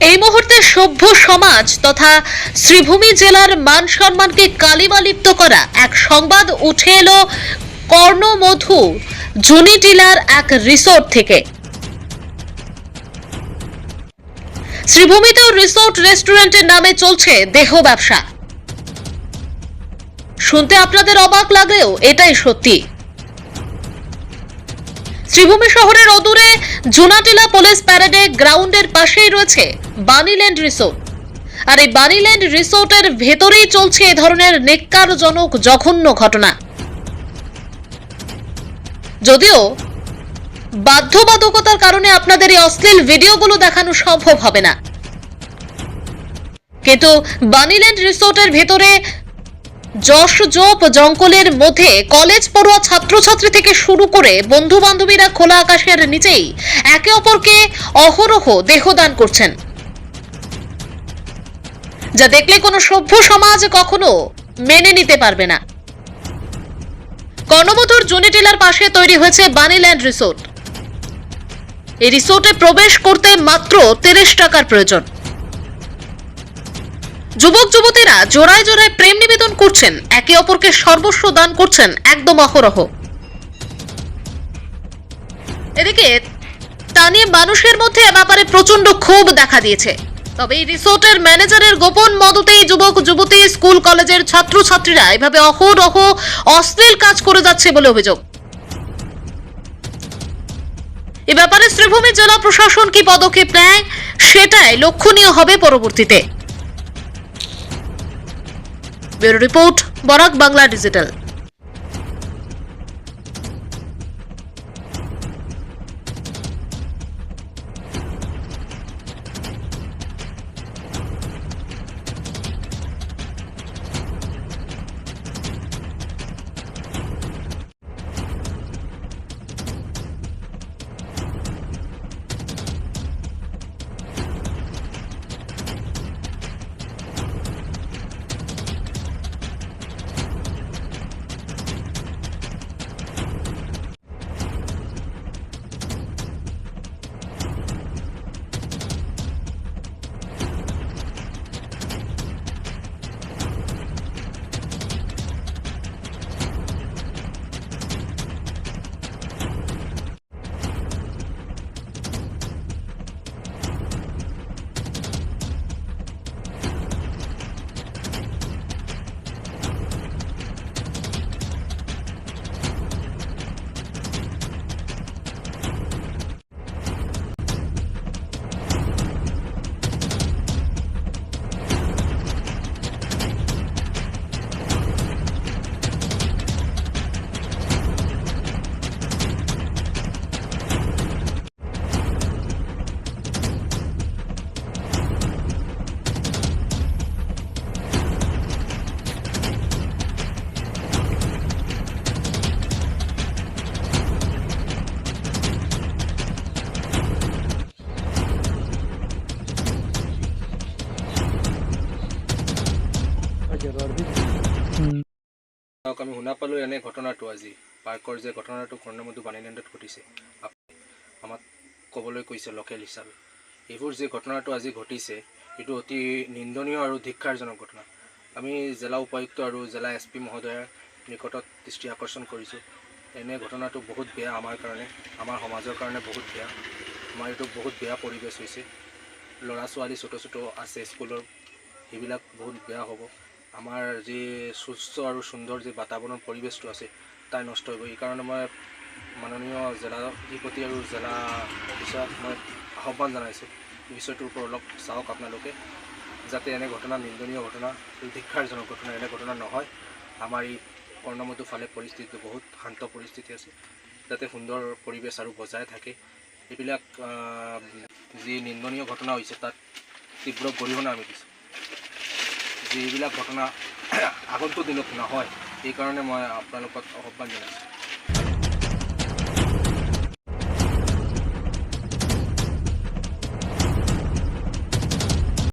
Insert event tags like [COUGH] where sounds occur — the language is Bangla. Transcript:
এই মুহূর্তে সভ্য সমাজ তথা শ্রীভূমি জেলার মান সম্মানকে কালিমালিপ্ত করা এক সংবাদ উঠে এলো কর্ণমধু জুনি টিলার এক রিসোর্ট থেকে। শ্রীভূমিতেও রিসোর্ট রেস্টুরেন্টের নামে চলছে দেহ ব্যবসা। শুনতে আপনাদের অবাক লাগলেও এটাই সত্যি। শ্রীভূমি শহরের অদূরে জুনাটিলা পুলিশ প্যারেডে গ্রাউন্ডের পাশেই রয়েছে বানিল্যান্ড রিসোর্ট। আর এই বানিল্যান্ড রিসোর্টের ভেতরেই চলছে এ ধরনের নেককারজনক জঘন্য ঘটনা। যদিও বাধ্যবাধকতার কারণে আপনাদের এই অশ্লীল ভিডিওগুলো দেখানো সম্ভব হবে না। কিন্তু বানিল্যান্ড রিসোর্টের ভেতরে যশ জোপ জঙ্গলের মধ্যে কলেজ পড়ুয়া ছাত্রছাত্রী থেকে শুরু করে বন্ধু বান্ধবীরা খোলা আকাশের নিচেই একে অপরকে অহরহ দেহদান করছেন। যা দেখলে কোনো সভ্য সমাজ কখনো মেনে নিতে পারবে না। কর্ণমধুর জুনিটিলার পাশে তৈরি হয়েছে বানিল্যান্ড রিসোর্ট। এই রিসোর্টে প্রবেশ করতে মাত্র তিরিশ টাকার প্রয়োজন। যুবক, যুবতীরা জোড়ায় জোড়ায় প্রেম নিবেদন করছেন। একে অপরকে সর্বস্ব দান করছেন একদম অহরহ। এদিকে তা নিয়ে মানুষের মধ্যে এ ব্যাপারে প্রচণ্ড ক্ষোভ দেখা দিয়েছে। তবে এই রিসোর্টের ম্যানেজারের গোপন মদতেই যুবক, যুবতী, স্কুল, কলেজের ছাত্রছাত্রীরা এভাবে অহরহ, অশ্লীল কাজ করে যাচ্ছে বলে অভিযোগ। এ ব্যাপারে শ্রীভূমি জেলা প্রশাসন কি পদক্ষেপ নেয়, সেটাই লক্ষণীয় হবে পরবর্তীতে। Bureau report Barak Bangla digital আমি শুনা পালোঁ এনে ঘটনাটো আজি। পাৰ্কৰ যে ঘটনাটো কৰ্ণমধু বাণীলেণ্ডত ঘটিছে। আমাক ক'বলৈ কৈছে লোকেল হিচাপে। এইবোৰ যে ঘটনাটো আজি ঘটিছে এইটো অতি নিন্দনীয় আৰু ধিক্ষাৰজনক ঘটনা। আমি জিলা উপায়ুক্ত আৰু জিলা এছ পি মহোদয়াৰ নিকটত দৃষ্টি আকৰ্ষণ কৰিছোঁ। এনে ঘটনাটো বহুত বেয়া আমাৰ কাৰণে আমাৰ সমাজৰ কাৰণে বহুত বেয়া। আমাৰ এইটো বহুত বেয়া পৰিৱেশ হৈছে। ল'ৰা ছোৱালী ছোট ছোট আছে স্কুলৰ সেইবিলাক বহুত বেয়া হ'ব। আমাৰ যি সুস্থ আৰু সুন্দৰ যি বাতাবৰণ পৰিৱেশটো আছে তাই নষ্ট হ'ব। এইকাৰণে মই মাননীয় জিলা অধিপতি আৰু জিলা অফিচাৰক মই আহ্বান জনাইছোঁ। বিষয়টোৰ ওপৰত অলপ চাওক আপোনালোকে যাতে এনে ঘটনা নিন্দনীয় ঘটনা ধিক্ষাৰজনক ঘটনা এনে ঘটনা নহয়। আমাৰ এই কৰ্ণমধু ফালে পৰিস্থিতিটো বহুত শান্ত পৰিস্থিতি আছে যাতে সুন্দৰ পৰিৱেশ আৰু বজাই থাকে। এইবিলাক যি নিন্দনীয় ঘটনা হৈছে তাত তীব্ৰ গৰিহণা আমি দিছোঁ। এইবিলাক ঘটনা [COUGHS] আগন্তুক দিনত নহয় সেইকাৰণে মই আপোনালোকক আহ্বান জনাইছোঁ।